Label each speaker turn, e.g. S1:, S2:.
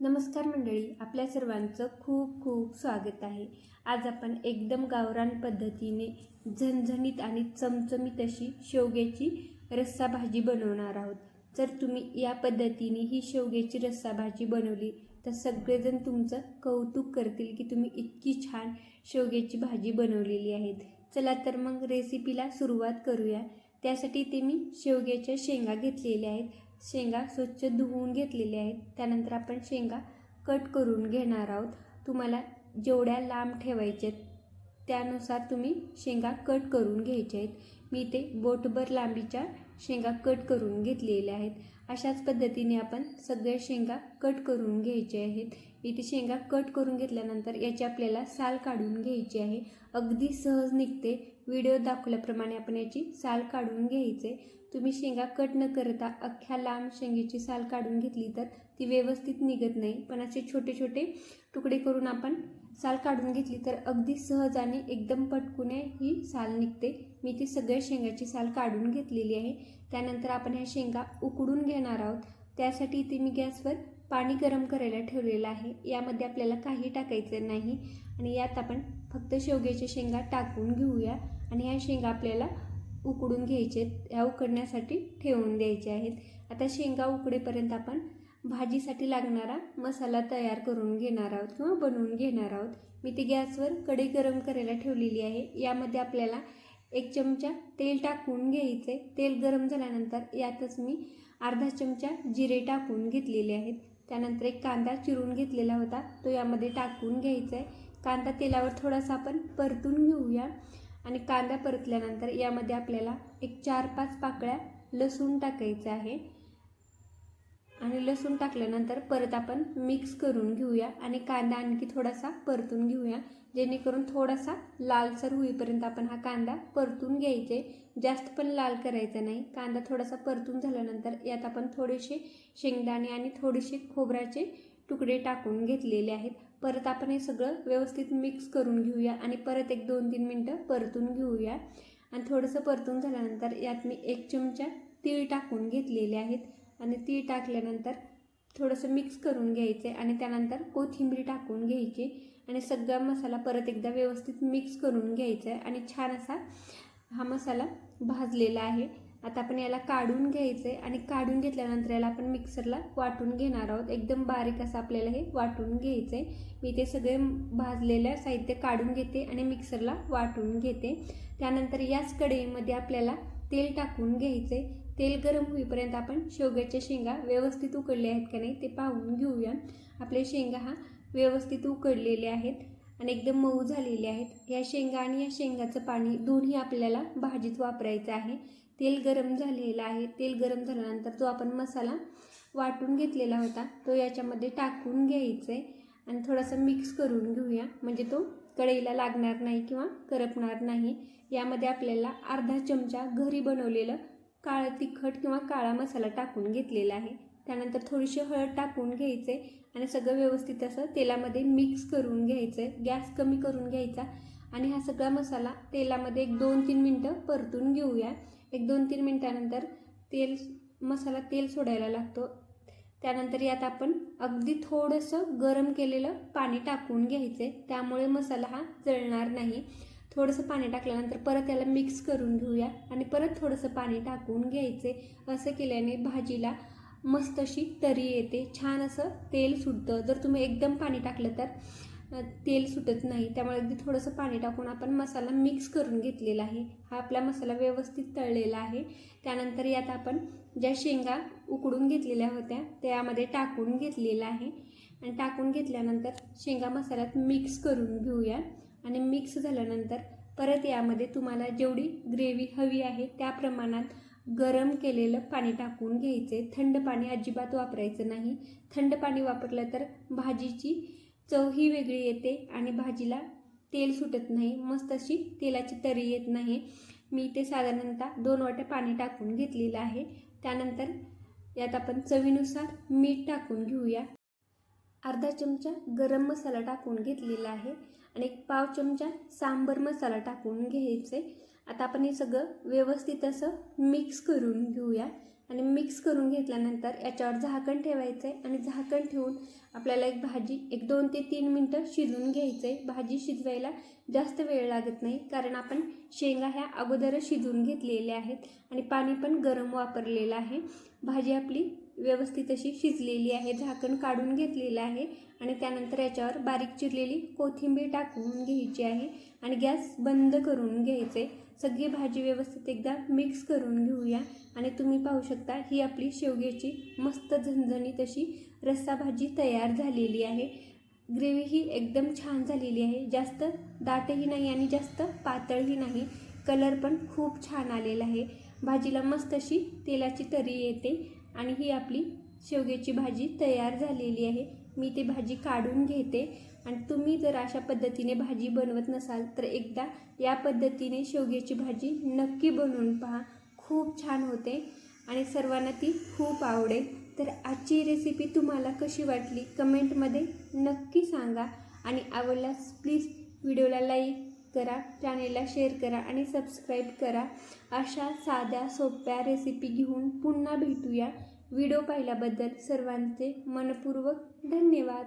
S1: नमस्कार मंडळी आपल्या सर्वांचं खूप खूप स्वागत आहे. आज आपण एकदम गावरान पद्धतीने झणझणीत आणि चमचमीत अशी शेवग्याची रस्सा भाजी बनवणार आहोत. जर तुम्ही या पद्धतीने ही शेवग्याची रस्सा भाजी बनवली तर सगळेजण तुमचं कौतुक करतील की तुम्ही इतकी छान शेवग्याची भाजी बनवलेली आहेत. चला तर मग रेसिपीला सुरुवात करूया. त्यासाठी ते मी शेवग्याच्या शेंगा घेतलेल्या आहेत. शेंगा स्वच्छ धुवून घेतलेल्या आहेत. त्यानंतर आपण शेंगा कट करून घेणार आहोत. तुम्हाला जेवढ्या लांब ठेवायच्या आहेत त्यानुसार तुम्ही शेंगा कट करून घ्यायच्या आहेत. मी ते बोटभर लांबीच्या शेंगा कट करून घेतलेल्या आहेत. अशाच पद्धतीने आपण सगळ्या शेंगा कट करून घ्यायचे आहेत. इथे शेंगा कट करून घेतल्यानंतर याची आपल्याला साल काढून घ्यायची आहे. अगदी सहज निघते व्हिडिओ दाखवल्याप्रमाणे आपण याची साल काढून घ्यायचे. तुम्ही शेंगा कट न करता अख्ख्या लांब शेंगेची साल काढून घेतली तर ती व्यवस्थित निघत नाही. पण असे छोटे छोटे तुकडे करून आपण साल काढून घेतली तर अगदी सहज आणि एकदम पटकुने ही साल निघते. मी ती सगळ्या शेंगाची साल काढून घेतलेली आहे. त्यानंतर आपण ह्या शेंगा उकडून घेणार आहोत. त्यासाठी इथे मी गॅसवर पाणी गरम करायला ठेवलेलं आहे. यामध्ये आपल्याला काही टाकायचं नाही. आणि यात आपण फक्त शेवग्याच्या शेंगा टाकून घेऊया. आणि ह्या शेंगा आपल्याला उकडून घ्यायचे आहेत. ह्या उकडण्यासाठी ठेवून द्यायचे आहेत. आता शेंगा उकडेपर्यंत आपण भाजीसाठी लागणारा मसाला तयार करून घेणार आहोत किंवा बनवून घेणार आहोत. मी ती गॅसवर कढई गरम करायला ठेवलेली आहे. यामध्ये आपल्याला एक चमचा तेल टाकून घ्यायचे. तेल गरम झाल्यानंतर यातच मी अर्धा चमचा जिरे टाकून घेतलेले आहेत. त्यानंतर एक कांदा चिरून घेतलेला होता. तो यामध्ये टाकून घ्यायचा आहे. कांदा तेलावर थोडासा आपण परतून घेऊया. आणि कांदा परतल्यानंतर यामध्ये आपल्याला एक चार पाच पाकळ्या लसूण टाकायचं आहे. आणि लसूण टाकल्यानंतर परत आपण मिक्स करून घेऊया आणि कांदा आणखी थोडासा परतून घेऊया. जेणेकरून थोडासा लालसर होईपर्यंत आपण हा कांदा परतून घ्यायचे. जास्त पण लाल करायचा नाही. कांदा थोडासा परतून झाल्यानंतर यात आपण थोडेसे शेंगदाणे आणि थोडेसे खोबऱ्याचे तुकडे टाकून घेतलेले आहेत. परत आपण हे सगळं व्यवस्थित मिक्स करून घेऊया आणि परत एक दोन तीन मिनटं परतून घेऊया. आणि थोडंसं परतून झाल्यानंतर यात मी एक चमचा तीळ टाकून घेतलेले आहेत. आणि तीळ टाकल्यानंतर थोडंसं मिक्स करून घ्यायचे आणि त्यानंतर कोथिंबीर टाकून घ्यायची. आणि सगळा मसाला परत एकदा व्यवस्थित मिक्स करून घ्यायचा आहे. आणि छान असा हा मसाला भाजलेला आहे. आता आपण याला काढून घ्यायचं आहे आणि काढून घेतल्यानंतर याला आपण मिक्सरला वाटून घेणार आहोत. एकदम बारीक असं आपल्याला हे वाटून घ्यायचं आहे मी ते सगळे भाजलेलं साहित्य काढून घेते आणि मिक्सरला वाटून घेते. त्यानंतर याच कढईमध्ये आपल्याला तेल टाकून घ्यायचे तेल गरम होईपर्यंत आपण शेवग्याच्या शेंगा व्यवस्थित उकडले आहेत का नाही ते पाहून घेऊया. आपले शेंगा हा व्यवस्थित उकडलेले आहेत. आणि एकदम मऊ झालेले आहेत. या शेंगा आणि या शेंगाचं पाणी दोन्ही आपल्याला भाजीत वापरायचं आहे. तेल गरम झालेलं आहे. तेल गरम झाल्यानंतर जो आपण मसाला वाटून घेतलेला होता. तो याच्यामध्ये टाकून घ्यायचा आहे आणि थोडासा मिक्स करून घेऊया. म्हणजे तो कढईला लागणार नाही किंवा करपणार नाही. यामध्ये आपल्याला अर्धा चमचा घरी बनवलेलं काळं तिखट किंवा काळा मसाला टाकून घेतलेला आहे. त्यानंतर थोडीशी हळद टाकून घ्यायचे आणि सगळं व्यवस्थित असं तेलामध्ये मिक्स करून घ्यायचं आहे गॅस कमी करून घ्यायचा. आणि हा सगळा मसाला तेलामध्ये एक दोन तीन मिनटं परतून घेऊया. एक दोन तीन मिनटानंतर तेल मसाला तेल सोडायला लागतो. त्यानंतर यात आपण अगदी थोडंसं गरम केलेलं पाणी टाकून घ्यायचं त्यामुळे मसाला हा जळणार नाही. थोडंसं पाणी टाकल्यानंतर परत याला मिक्स करून घेऊया. आणि परत थोडंसं पाणी टाकून घ्यायचे असं केल्याने भाजीला मस्त अशी तरी येते. छान असं तेल सुटतं. जर तुम्ही एकदम पाणी टाकलं तर तेल सुटत नाही. त्यामुळे अगदी थोडंसं पाणी टाकून आपण मसाला मिक्स करून घेतलेला आहे. हा आपला मसाला व्यवस्थित तळलेला आहे. त्यानंतर यात आपण ज्या शेंगा उकडून घेतलेल्या होत्या त्यामध्ये टाकून घेतलेला आहे. आणि टाकून घेतल्यानंतर शेंगा मसाल्यात मिक्स करून घेऊया. आणि मिक्स झाल्यानंतर परत यामध्ये तुम्हाला जेवढी ग्रेव्ही हवी आहे त्या प्रमाणात गरम केलेलं पाणी टाकून घ्यायचे. थंड पाणी अजिबात वापरायचं नाही. थंड पाणी वापरलं तर भाजीची चव ही वेगळी येते आणि भाजीला तेल सुटत नाही. मस्त अशी तेलाची तरी येत नाही. मी ते साधारणतः दोन वाट्या पाणी टाकून घेतलेलं आहे. त्यानंतर यात आपण चवीनुसार मीठ टाकून घेऊया. अर्धा चमचा गरम मसाला टाकून घेतलेला आहे आणि एक पाव चमचा सांबर मसाला टाकून घ्यायचे. आता आपण हे सगळं व्यवस्थित असं मिक्स करून घेऊया. आणि मिक्स करून घेतल्यानंतर याच्यावर झाकण ठेवायचं आहे आणि झाकण ठेवून आपल्याला एक भाजी एक दोन ते तीन मिनटं शिजवून घ्यायचं आहे भाजी शिजवायला जास्त वेळ लागत नाही कारण आपण शेंगा ह्या अगोदरच शिजवून घेतलेल्या आहेत आणि पाणी पण गरम वापरलेलं आहे. भाजी आपली व्यवस्थित अशी शिजलेली आहे झाकण काढून घेतलेलं आहे आणि त्यानंतर याच्यावर बारीक चिरलेली कोथिंबीर टाकून घ्यायची आहे आणि गॅस बंद करून घ्यायचे. सगळी भाजी व्यवस्थित एकदा मिक्स करून घेऊया आणि तुम्ही पाहू शकता ही आपली शेवग्याची मस्त झणझणीत अशी रस्सा भाजी तयार झालेली आहे. ग्रेव्ही ही एकदम छान झालेली आहे. जास्त दाटही नाही आणि जास्त पातळही नाही. कलर पण खूप छान आलेला आहे. भाजीला मस्त अशी तेलाची तरी येते. आणि ही आपली शेवग्याची भाजी तयार झालेली आहे. मी ती भाजी काढून घेते. आणि तुम्ही जर अशा पद्धतीने भाजी बनवत नसाल तर एकदा या पद्धतीने शेवग्याची भाजी नक्की बनवून पहा. खूप छान होते. आणि सर्वांना ती खूप आवडेल. तर आजची रेसिपी तुम्हाला कशी वाटली? कमेंटमध्ये नक्की सांगा. आणि आवडल्यास प्लीज व्हिडिओला लाईक करा चॅनेलला शेअर करा आणि सबस्क्राईब करा. अशा साध्या सोप्या रेसिपी घेऊन पुन्हा भेटूया. व्हिडिओ पाहिल्याबद्दल सर्वांचे मनपूर्वक धन्यवाद.